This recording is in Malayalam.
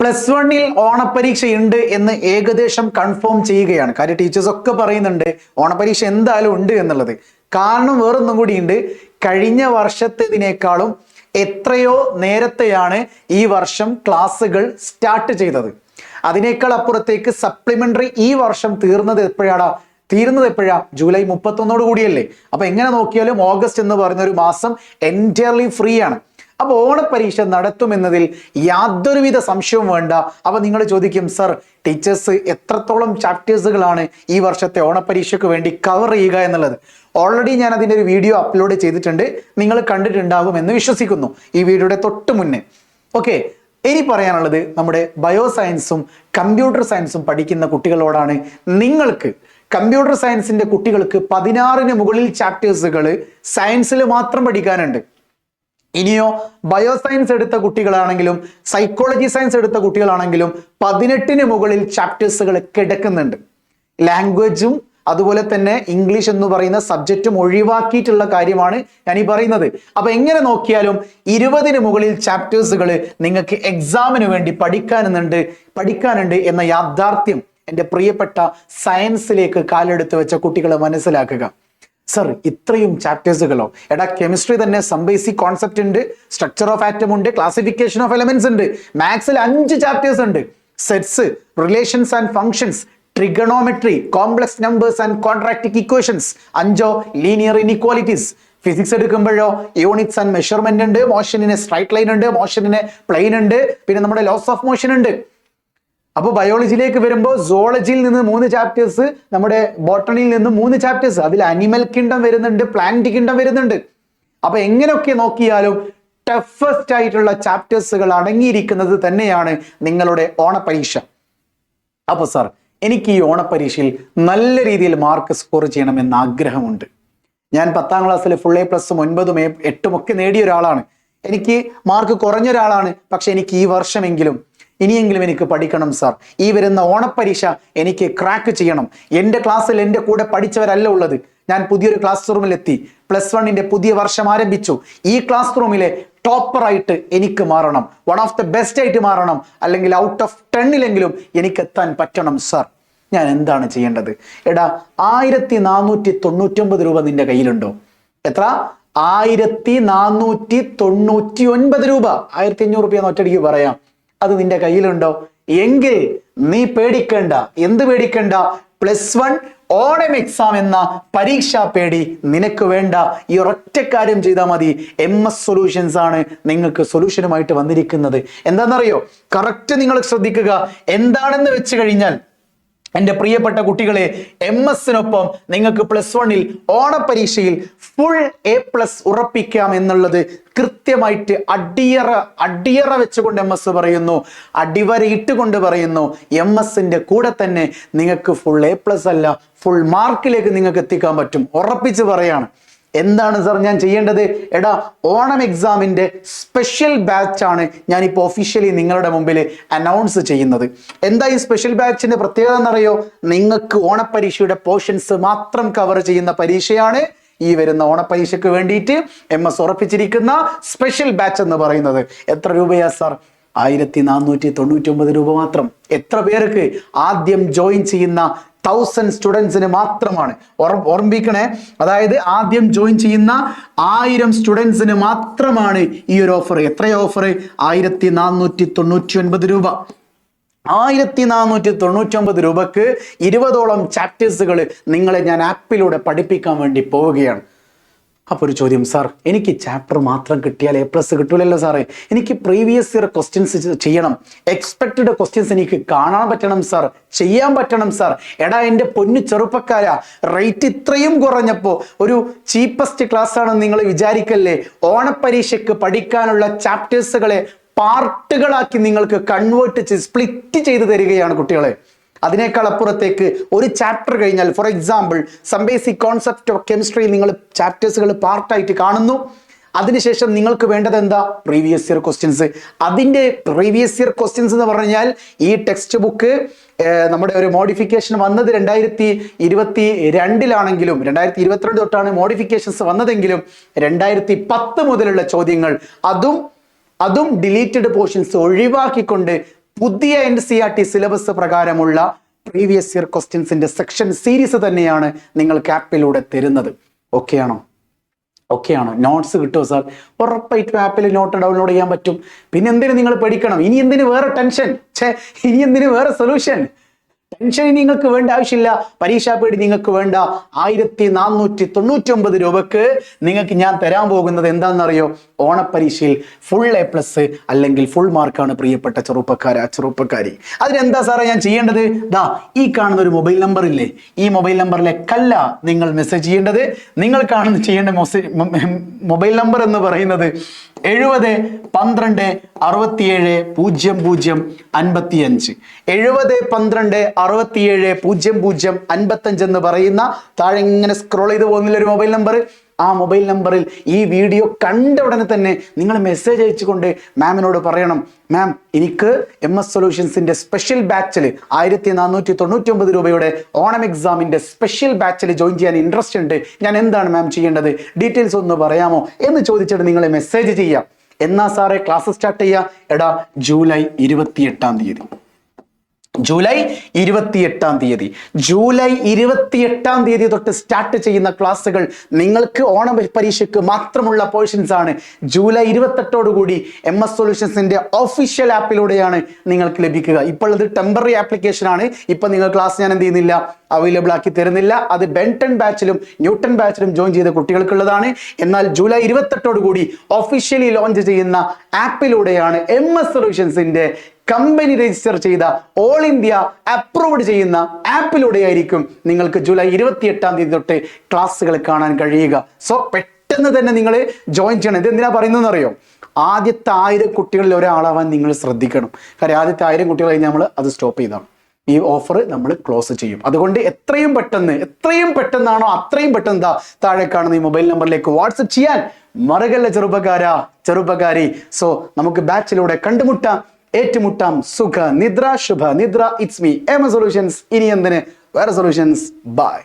പ്ലസ് വണ്ണിൽ ഓണപ്പരീക്ഷ ഉണ്ട് എന്ന് ഏകദേശം കൺഫേം ചെയ്യുകയാണ്. കാര്യം ടീച്ചേഴ്സ് ഒക്കെ പറയുന്നുണ്ട് ഓണപരീക്ഷ എന്തായാലും ഉണ്ട് എന്നുള്ളത്. കാരണം വേറൊന്നും കൂടിയുണ്ട്. കഴിഞ്ഞ വർഷത്തേതിനേക്കാളും എത്രയോ നേരത്തെയാണ് ഈ വർഷം ക്ലാസ്സുകൾ സ്റ്റാർട്ട് ചെയ്തത്. അതിനേക്കാൾ അപ്പുറത്തേക്ക് സപ്ലിമെന്ററി ഈ വർഷം തീർന്നത് എപ്പോഴാണ് തീരുന്നത് എപ്പോഴാ? ജൂലൈ മുപ്പത്തൊന്നോട് കൂടിയല്ലേ. അപ്പൊ എങ്ങനെ നോക്കിയാലും ഓഗസ്റ്റ് എന്ന് പറയുന്ന ഒരു മാസം എന്റയർലി ഫ്രീ ആണ്. അപ്പൊ ഓണപ്പരീക്ഷ നടത്തുമെന്നതിൽ യാതൊരുവിധ സംശയവും വേണ്ട. അപ്പോൾ നിങ്ങൾ ചോദിക്കും സർ ടീച്ചേഴ്സ് എത്രത്തോളം ചാപ്റ്റേഴ്സുകളാണ് ഈ വർഷത്തെ ഓണപ്പരീക്ഷയ്ക്ക് വേണ്ടി കവർ ചെയ്യുക എന്നുള്ളത്? ഓൾറെഡി ഞാൻ അതിന്റെ ഒരു വീഡിയോ അപ്ലോഡ് ചെയ്തിട്ടുണ്ട്. നിങ്ങൾ കണ്ടിട്ടുണ്ടാകും എന്ന് വിശ്വസിക്കുന്നു ഈ വീഡിയോയുടെ തൊട്ട് മുന്നേ. ഓക്കെ ഇനി പറയാനുള്ളത് നമ്മുടെ ബയോ സയൻസും കമ്പ്യൂട്ടർ സയൻസും പഠിക്കുന്ന കുട്ടികളോടാണ്. നിങ്ങൾക്ക് കമ്പ്യൂട്ടർ സയൻസിന്റെ കുട്ടികൾക്ക് പതിനാറിന് മുകളിൽ ചാപ്റ്റേഴ്സുകൾ സയൻസിൽ മാത്രം പഠിക്കാനുണ്ട്. ഇനിയോ ബയോ സയൻസ് എടുത്ത കുട്ടികളാണെങ്കിലും സൈക്കോളജി സയൻസ് എടുത്ത കുട്ടികളാണെങ്കിലും പതിനെട്ടിന് മുകളിൽ ചാപ്റ്റേഴ്സുകൾ കിടക്കുന്നുണ്ട്. ലാംഗ്വേജും അതുപോലെ തന്നെ ഇംഗ്ലീഷ് എന്ന് പറയുന്ന സബ്ജക്റ്റും ഒഴിവാക്കിയിട്ടുള്ള കാര്യമാണ് ഞാൻ ഈ പറയുന്നത്. അപ്പൊ എങ്ങനെ നോക്കിയാലും ഇരുപതിന് മുകളിൽ ചാപ്റ്റേഴ്സുകൾ നിങ്ങൾക്ക് എക്സാമിന് വേണ്ടി പഠിക്കാനുണ്ട് പഠിക്കാനുണ്ട് എന്ന യാഥാർത്ഥ്യം എന്റെ പ്രിയപ്പെട്ട സയൻസിലേക്ക് കാലെടുത്ത് വെച്ച കുട്ടികളെ മനസ്സിലാക്കുക. സർ ഇത്രയും ചാപ്റ്റേഴ്സുകളോ എടാ കെമിസ്ട്രി തന്നെ സം ബേസിക് കോൺസെപ്റ്റ് ഉണ്ട്. സ്ട്രക്ചർ ഓഫ് ആറ്റം ഉണ്ട്. ക്ലാസിഫിക്കേഷൻ ഓഫ് എലമെന്റ്സ് ഉണ്ട്. മാത്സിൽ അഞ്ച് ചാപ്റ്റേഴ്സ് ഉണ്ട്. Sets relations and functions trigonometry complex numbers and quadratic equations അഞ്ചോ ലീനിയർ ഇൻഇക്വാലിറ്റീസ് ഫിസിക്സ് എടുക്കുമ്പോഴോ യൂണിറ്റ്സ് ആൻഡ് മെഷർമെന്റ് ഉണ്ട്. മോഷനിന് സ്ട്രൈറ്റ് ലൈൻ ഉണ്ട്. മോഷനിന് പ്ലെയിൻ ഉണ്ട്. പിന്നെ നമ്മുടെ ലോസ് ഓഫ് മോഷൻ ഉണ്ട്. അപ്പോൾ ബയോളജിയിലേക്ക് വരുമ്പോൾ സോളജിയിൽ നിന്ന് മൂന്ന് ചാപ്റ്റേഴ്സ് നമ്മുടെ ബോട്ടണിയിൽ നിന്ന് മൂന്ന് ചാപ്റ്റേഴ്സ് അതിൽ അനിമൽ കിങ്ഡം വരുന്നുണ്ട് പ്ലാന്റ് കിങ്ഡം വരുന്നുണ്ട്. അപ്പൊ എങ്ങനെയൊക്കെ നോക്കിയാലും ടഫസ്റ്റ് ആയിട്ടുള്ള ചാപ്റ്റേഴ്സുകൾ അടങ്ങിയിരിക്കുന്നത് തന്നെയാണ് നിങ്ങളുടെ ഓണപരീക്ഷ. അപ്പോൾ സാർ എനിക്ക് ഈ ഓണപരീക്ഷയിൽ നല്ല രീതിയിൽ മാർക്ക് സ്കോർ ചെയ്യണമെന്ന് ആഗ്രഹമുണ്ട്. ഞാൻ പത്താം ക്ലാസ്സിൽ ഫുൾ എ പ്ലസും ഒൻപതും എട്ടും ഒക്കെ നേടിയ ഒരാളാണ്. എനിക്ക് മാർക്ക് കുറഞ്ഞ ഒരാളാണ് പക്ഷെ എനിക്ക് ഈ വർഷമെങ്കിലും ഇനിയെങ്കിലും എനിക്ക് പഠിക്കണം സാർ ഈ വരുന്ന ഓണപ്പരീക്ഷ എനിക്ക് ക്രാക്ക് ചെയ്യണം. എന്റെ ക്ലാസ്സിൽ എന്റെ കൂടെ പഠിച്ചവരല്ല ഉള്ളത്. ഞാൻ പുതിയൊരു ക്ലാസ് റൂമിലെത്തി പ്ലസ് വണ്ണിന്റെ പുതിയ വർഷം ആരംഭിച്ചു. ഈ ക്ലാസ് റൂമിലെ ടോപ്പറായിട്ട് എനിക്ക് മാറണം. വൺ ഓഫ് ദ ബെസ്റ്റ് ആയിട്ട് മാറണം. അല്ലെങ്കിൽ ഔട്ട് ഓഫ് ടെന്നിലെങ്കിലും എനിക്ക് എത്താൻ പറ്റണം സാർ ഞാൻ എന്താണ് ചെയ്യേണ്ടത്? എടാ ആയിരത്തി നാനൂറ്റി തൊണ്ണൂറ്റൊമ്പത് രൂപ നിന്റെ കയ്യിലുണ്ടോ? എത്ര? ആയിരത്തി നാനൂറ്റി തൊണ്ണൂറ്റി ഒൻപത് രൂപ. ആയിരത്തി അഞ്ഞൂറ് രൂപ ഒറ്റടിക്ക് പറയാം. അത് നിന്റെ കയ്യിലുണ്ടോ? എങ്കിൽ നീ പേടിക്കണ്ട. എന്ത് പേടിക്കണ്ട? പ്ലസ് വൺ ഓണം എക്സാം എന്ന പരീക്ഷാ പേടി നിനക്ക് വേണ്ട. ഈ ഒരൊറ്റ കാര്യം ചെയ്താൽ മതി. എം എസ് സൊല്യൂഷൻസ് ആണ് നിങ്ങൾക്ക് സൊല്യൂഷനുമായിട്ട് വന്നിരിക്കുന്നത്. എന്താണെന്നറിയോ? കറക്റ്റ് നിങ്ങൾ ശ്രദ്ധിക്കുക. എന്താണെന്ന് വെച്ച് കഴിഞ്ഞാൽ എന്റെ പ്രിയപ്പെട്ട കുട്ടികളെ എം എസിനൊപ്പം നിങ്ങൾക്ക് പ്ലസ് വണ്ണിൽ ഓണപരീക്ഷയിൽ ഫുൾ എ പ്ലസ് ഉറപ്പിക്കാം എന്നുള്ളത് കൃത്യമായിട്ട് അടിയറ അടിയറ വെച്ചുകൊണ്ട് എം എസ് പറയുന്നു. അടിവരയിട്ടുകൊണ്ട് പറയുന്നു. എം എസിന്റെ കൂടെ തന്നെ നിങ്ങൾക്ക് ഫുൾ എ പ്ലസ് അല്ല ഫുൾ മാർക്കിലേക്ക് നിങ്ങൾക്ക് എത്തിക്കാൻ പറ്റും. ഉറപ്പിച്ച് പറയാണ്. എന്താണ് സാർ ഞാൻ ചെയ്യേണ്ടത്? എടാ ഓണം എക്സാമിന്റെ സ്പെഷ്യൽ ബാച്ച് ആണ് ഞാനിപ്പോൾ ഒഫീഷ്യലി നിങ്ങളുടെ മുമ്പിൽ അനൗൺസ് ചെയ്യുന്നത്. എന്താ ഈ സ്പെഷ്യൽ ബാച്ചിന്റെ പ്രത്യേകത എന്നറിയോ? നിങ്ങൾക്ക് ഓണപ്പരീക്ഷയുടെ പോർഷൻസ് മാത്രം കവർ ചെയ്യുന്ന പരീക്ഷയാണ് ഈ വരുന്ന ഓണപ്പരീക്ഷയ്ക്ക് വേണ്ടിയിട്ട് എം എസ് ഉറപ്പിച്ചിരിക്കുന്ന സ്പെഷ്യൽ ബാച്ച് എന്ന് പറയുന്നത്. എത്ര രൂപയാ സാർ? ആയിരത്തി നാനൂറ്റി തൊണ്ണൂറ്റി ഒമ്പത് രൂപ മാത്രം. എത്ര പേർക്ക് ആദ്യം ജോയിൻ ചെയ്യുന്ന തൗസൻഡ് സ്റ്റുഡൻസിന് മാത്രമാണ്. ഓർ- ഓർമ്മിപ്പിക്കണേ. അതായത് ആദ്യം ജോയിൻ ചെയ്യുന്ന ആയിരം സ്റ്റുഡൻസിന് മാത്രമാണ് ഈ ഒരു ഓഫർ എത്ര ഓഫർ ആയിരത്തി നാനൂറ്റി തൊണ്ണൂറ്റി ഒൻപത് രൂപ. ആയിരത്തി നാനൂറ്റി തൊണ്ണൂറ്റി രൂപക്ക് ഇരുപതോളം ചാപ്റ്റേഴ്സുകൾ നിങ്ങളെ ഞാൻ ആപ്പിലൂടെ പഠിപ്പിക്കാൻ വേണ്ടി പോവുകയാണ്. അപ്പോൾ ഒരു ചോദ്യം സാർ എനിക്ക് ചാപ്റ്റർ മാത്രം കിട്ടിയാൽ എ പ്ലസ് കിട്ടൂലല്ലോ സാറേ. എനിക്ക് പ്രീവിയസ് ഇയർ ക്വസ്റ്റ്യൻസ് ചെയ്യണം. എക്സ്പെക്റ്റഡ് ക്വസ്റ്റ്യൻസ് എനിക്ക് കാണാൻ പറ്റണം സാർ. ചെയ്യാൻ പറ്റണം സാർ. എടാ എന്റെ പൊന്നു ചെറുപ്പക്കാരാ. റേറ്റ് ഇത്രയും കുറഞ്ഞപ്പോൾ ഒരു ചീപ്പസ്റ്റ് ക്ലാസ് ആണെന്ന് നിങ്ങൾ വിചാരിക്കല്ലേ? ഓണപ്പരീക്ഷയ്ക്ക് പഠിക്കാനുള്ള ചാപ്റ്റേഴ്സുകളെ പാർട്ടുകളാക്കി നിങ്ങൾക്ക് കൺവേർട്ട് ചെയ്ത് സ്പ്ലിറ്റ് ചെയ്ത് തരികയാണ് കുട്ടികളെ. അതിനേക്കാൾ അപ്പുറത്തേക്ക് ഒരു ചാപ്റ്റർ കഴിഞ്ഞാൽ for example some basic concept of chemistry നിങ്ങൾ ചാപ്റ്റേഴ്സുകൾ പാർട്ടായിട്ട് കാണുന്നു. അതിനുശേഷം നിങ്ങൾക്ക് വേണ്ടത് എന്താ? പ്രീവിയസ് ഇയർ ക്വസ്റ്റ്യൻസ് അതിന്റെ പ്രീവിയസ് ഇയർ ക്വസ്റ്റ്യൻസ് എന്ന് പറഞ്ഞാൽ ഈ ടെക്സ്റ്റ് ബുക്ക് നമ്മുടെ ഒരു മോഡിഫിക്കേഷൻ വന്നത് രണ്ടായിരത്തി ഇരുപത്തി രണ്ടിലാണെങ്കിലും രണ്ടായിരത്തി ഇരുപത്തിരണ്ട് തൊട്ടാണ് മോഡിഫിക്കേഷൻസ് വന്നതെങ്കിലും രണ്ടായിരത്തി പത്ത് മുതലുള്ള ചോദ്യങ്ങൾ അതും അതും ഡിലീറ്റഡ് പോർഷൻസ് ഒഴിവാക്കിക്കൊണ്ട് പുതിയ N C R T syllabus പ്രകാരമുള്ള പ്രീവിയസ് ഇയർ ക്വസ്റ്റ്യൻസിന്റെ സെക്ഷൻ സീരീസ് തന്നെയാണ് നിങ്ങൾക്ക് ആപ്പിലൂടെ തരുന്നത്. ഓക്കെ ആണോ? ഓക്കെ ആണോ? നോട്ട്സ് കിട്ടുമോ സാർ ഉറപ്പായിട്ടും ആപ്പിൽ നോട്ട് ഡൗൺലോഡ് ചെയ്യാൻ പറ്റും. പിന്നെ എന്തിനു നിങ്ങൾ പഠിക്കണം? ഇനി എന്തിനു വേറെ ടെൻഷൻ ഛേ ഇനി എന്തിനു വേറെ സൊല്യൂഷൻ ടെൻഷൻ നിങ്ങൾക്ക് വേണ്ട ആവശ്യമില്ല. പരീക്ഷാ പേടി നിങ്ങൾക്ക് വേണ്ട. ആയിരത്തി നാനൂറ്റി തൊണ്ണൂറ്റി ഒമ്പത് രൂപക്ക് നിങ്ങൾക്ക് ഞാൻ തരാൻ പോകുന്നത് എന്താണെന്നറിയോ? ഓണപ്പരീക്ഷയിൽ ഫുൾ എ പ്ലസ് അല്ലെങ്കിൽ ഫുൾ മാർക്കാണ് പ്രിയപ്പെട്ട ചെറുപ്പക്കാര ചെറുപ്പക്കാരി. അതിനെന്താ സാറേ ഞാൻ ചെയ്യേണ്ടത്? ദാ ഈ കാണുന്ന ഒരു മൊബൈൽ നമ്പർ ഇല്ലേ? ഈ മൊബൈൽ നമ്പറിലേക്കല്ല നിങ്ങൾ മെസ്സേജ് ചെയ്യേണ്ടത്. നിങ്ങൾ കാണുന്ന ചെയ്യേണ്ട മൊബൈൽ നമ്പർ എന്ന് പറയുന്നത് എഴുപത് പന്ത്രണ്ട് അറുപത്തിയേഴ് പൂജ്യം പൂജ്യം അൻപത്തി അഞ്ച് എഴുപത് പന്ത്രണ്ട് അറുപത്തിയേഴ് പൂജ്യം പൂജ്യം അൻപത്തഞ്ച് എന്ന് പറയുന്ന താഴെ ഇങ്ങനെ സ്ക്രോൾ ചെയ്ത് പോകുന്നില്ല ഒരു മൊബൈൽ നമ്പർ ആ മൊബൈൽ നമ്പറിൽ ഈ വീഡിയോ കണ്ട ഉടനെ തന്നെ നിങ്ങൾ മെസ്സേജ് അയച്ചുകൊണ്ട് മാമിനോട് പറയണം മാം എനിക്ക് എം എസ് സൊല്യൂഷൻസിന്റെ സ്പെഷ്യൽ ബാച്ചിൽ ആയിരത്തി നാനൂറ്റി തൊണ്ണൂറ്റി ഒമ്പത് രൂപയുടെ ഓണം എക്സാമിന്റെ സ്പെഷ്യൽ ബാച്ചിൽ ജോയിൻ ചെയ്യാൻ ഇൻട്രസ്റ്റ് ഉണ്ട്. ഞാൻ എന്താണ് മാം ചെയ്യേണ്ടത്? ഡീറ്റെയിൽസ് ഒന്ന് പറയാമോ? എന്ന് ചോദിച്ചിട്ട് നിങ്ങൾ മെസ്സേജ് ചെയ്യാം. എന്നാ സാറേ ക്ലാസ് സ്റ്റാർട്ട് ചെയ്യുക എടാ ജൂലൈ ഇരുപത്തി എട്ടാം തീയതി. ജൂലൈ ഇരുപത്തിയെട്ടാം തീയതി. ജൂലൈ ഇരുപത്തിയെട്ടാം തീയതി തൊട്ട് സ്റ്റാർട്ട് ചെയ്യുന്ന ക്ലാസ്സുകൾ നിങ്ങൾക്ക് ഓണം പരീക്ഷയ്ക്ക് മാത്രമുള്ള പോർഷൻസ് ആണ്. ജൂലൈ ഇരുപത്തെട്ടോടുകൂടി എം എസ് സൊല്യൂഷൻസിന്റെ ഒഫീഷ്യൽ ആപ്പിലൂടെയാണ് നിങ്ങൾക്ക് ലഭിക്കുക. ഇപ്പോൾ അത് ടെമ്പററി ആപ്ലിക്കേഷൻ ആണ്. ഇപ്പൊ നിങ്ങൾ ക്ലാസ് ഞാൻ എന്ത് ചെയ്യുന്നില്ല? അവൈലബിൾ ആക്കി തരുന്നില്ല. അത് ബെൻടൺ ബാച്ചിലും ന്യൂട്ടൺ ബാച്ചിലും ജോയിൻ ചെയ്ത കുട്ടികൾക്കുള്ളതാണ്. എന്നാൽ ജൂലൈ ഇരുപത്തെട്ടോട് കൂടി ഒഫീഷ്യലി ലോഞ്ച് ചെയ്യുന്ന ആപ്പിലൂടെയാണ് എം എസ് സൊല്യൂഷൻസിന്റെ കമ്പനി രജിസ്റ്റർ ചെയ്ത ഓൾ ഇന്ത്യ അപ്രൂവ്ഡ് ചെയ്യുന്ന ആപ്പിലൂടെ ആയിരിക്കും നിങ്ങൾക്ക് ജൂലൈ ഇരുപത്തി എട്ടാം തീയതി തൊട്ട് ക്ലാസ്സുകൾ കാണാൻ കഴിയുക. സോ പെട്ടെന്ന് തന്നെ നിങ്ങൾ ജോയിൻ ചെയ്യണം. ഇത് എന്തിനാ പറയുന്നതെന്ന് അറിയോ? ആദ്യത്തെ ആയിരം കുട്ടികളിൽ ഒരാളാവാൻ നിങ്ങൾ ശ്രദ്ധിക്കണം. കാര്യം ആദ്യത്തെ ആയിരം കുട്ടികൾ കഴിഞ്ഞാൽ നമ്മൾ അത് സ്റ്റോപ്പ് ചെയ്താണ് ഈ ഓഫർ നമ്മൾ ക്ലോസ് ചെയ്യും. അതുകൊണ്ട് എത്രയും പെട്ടെന്ന് എത്രയും പെട്ടെന്നാണോ അത്രയും പെട്ടെന്ന് താഴെ കാണുന്ന ഈ മൊബൈൽ നമ്പറിലേക്ക് വാട്സപ്പ് ചെയ്യാൻ മറകല്ല ചെറുപ്പക്കാരാ ചെറുപ്പക്കാരി. സോ നമുക്ക് ബാച്ചിലൂടെ കണ്ടുമുട്ടാം. ഏറ്റുമുട്ടാം സുഖ നിദ്ര ശുഭ നിദ്ര ഇറ്റ്സ് മീ എം സൊല്യൂഷൻസ് ഇനി എന്തിന്? വേറെ സൊല്യൂഷൻസ് ബൈ